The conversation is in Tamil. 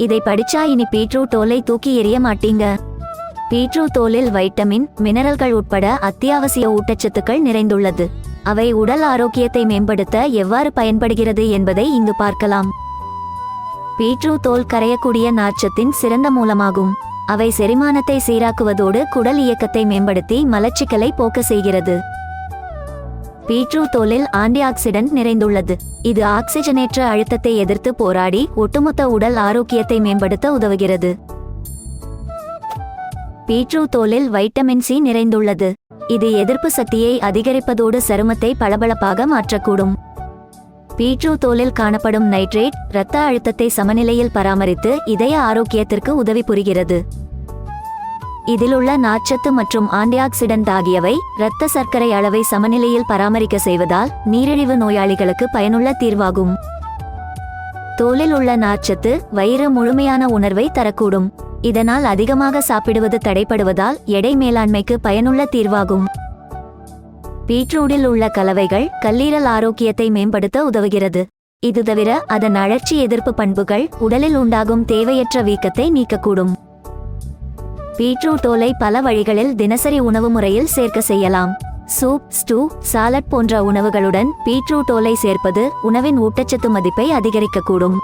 இதை படிச்சா இனி பீட்ரூட் தோலை தூக்கி எறிய மாட்டீங்க. பீட்ரூட் தோலில் வைட்டமின் மினரல்கள் உட்பட அத்தியாவசிய ஊட்டச்சத்துக்கள் நிறைந்துள்ளது. அவை உடல் ஆரோக்கியத்தை மேம்படுத்த எவ்வாறு பயன்படுகிறது என்பதை இங்கு பார்க்கலாம். பீட்ரூட் தோல் கரையக்கூடிய நார்ச்சத்தின் சிறந்த மூலமாகும். அவை செரிமானத்தை சீராக்குவதோடு குடல் இயக்கத்தை மேம்படுத்தி மலச்சிக்கலை போக்க செய்கிறது. பீட்ரூட் தோலில் ஆன்டி ஆக்சிடென்ட் நிறைந்துள்ளது. இது ஆக்சிஜனேற்ற அழுத்தத்தை எதிர்த்து போராடி ஒட்டுமொத்த உடல் ஆரோக்கியத்தை மேம்படுத்த உதவுகிறது. பீட்ரூட் தோலில் வைட்டமின் சி நிறைந்துள்ளது. இது எதிர்ப்பு சக்தியை அதிகரிப்பதோடு சருமத்தை பளபளப்பாக மாற்றக்கூடும். பீட்ரூட் தோலில் காணப்படும் நைட்ரேட் இரத்த அழுத்தத்தை சமநிலையில் பராமரித்து இதய ஆரோக்கியத்திற்கு உதவி புரிகிறது. இதில் உள்ள நார்ச்சத்து மற்றும் ஆன்டிஆக்சிடென்ட் ஆகியவை இரத்த சர்க்கரை அளவை சமநிலையில் பராமரிக்க செய்வதால் நீரிழிவு நோயாளிகளுக்கு பயனுள்ள தீர்வாகும். தோலில் உள்ள நார்ச்சத்து வயிறு முழுமையான உணர்வை தரக்கூடும். இதனால் அதிகமாக சாப்பிடுவது தடைப்படுவதால் எடை மேலாண்மைக்கு பயனுள்ள தீர்வாகும். பீட்ரூட்டில் உள்ள கலவைகள் கல்லீரல் ஆரோக்கியத்தை மேம்படுத்த உதவுகிறது. இது தவிர அதன் அழற்சி எதிர்ப்பு பண்புகள் உடலில் உண்டாகும் தேவையற்ற வீக்கத்தை நீக்கக்கூடும். பீட்ரூட் தோலை பல வழிகளில் தினசரி உணவு முறையில் சேர்க்க செய்யலாம். சூப் ஸ்டூ சாலட் போன்ற உணவுகளுடன் பீட்ரூட் தோலை சேர்ப்பது உணவின் ஊட்டச்சத்து மதிப்பை அதிகரிக்கக்கூடும்.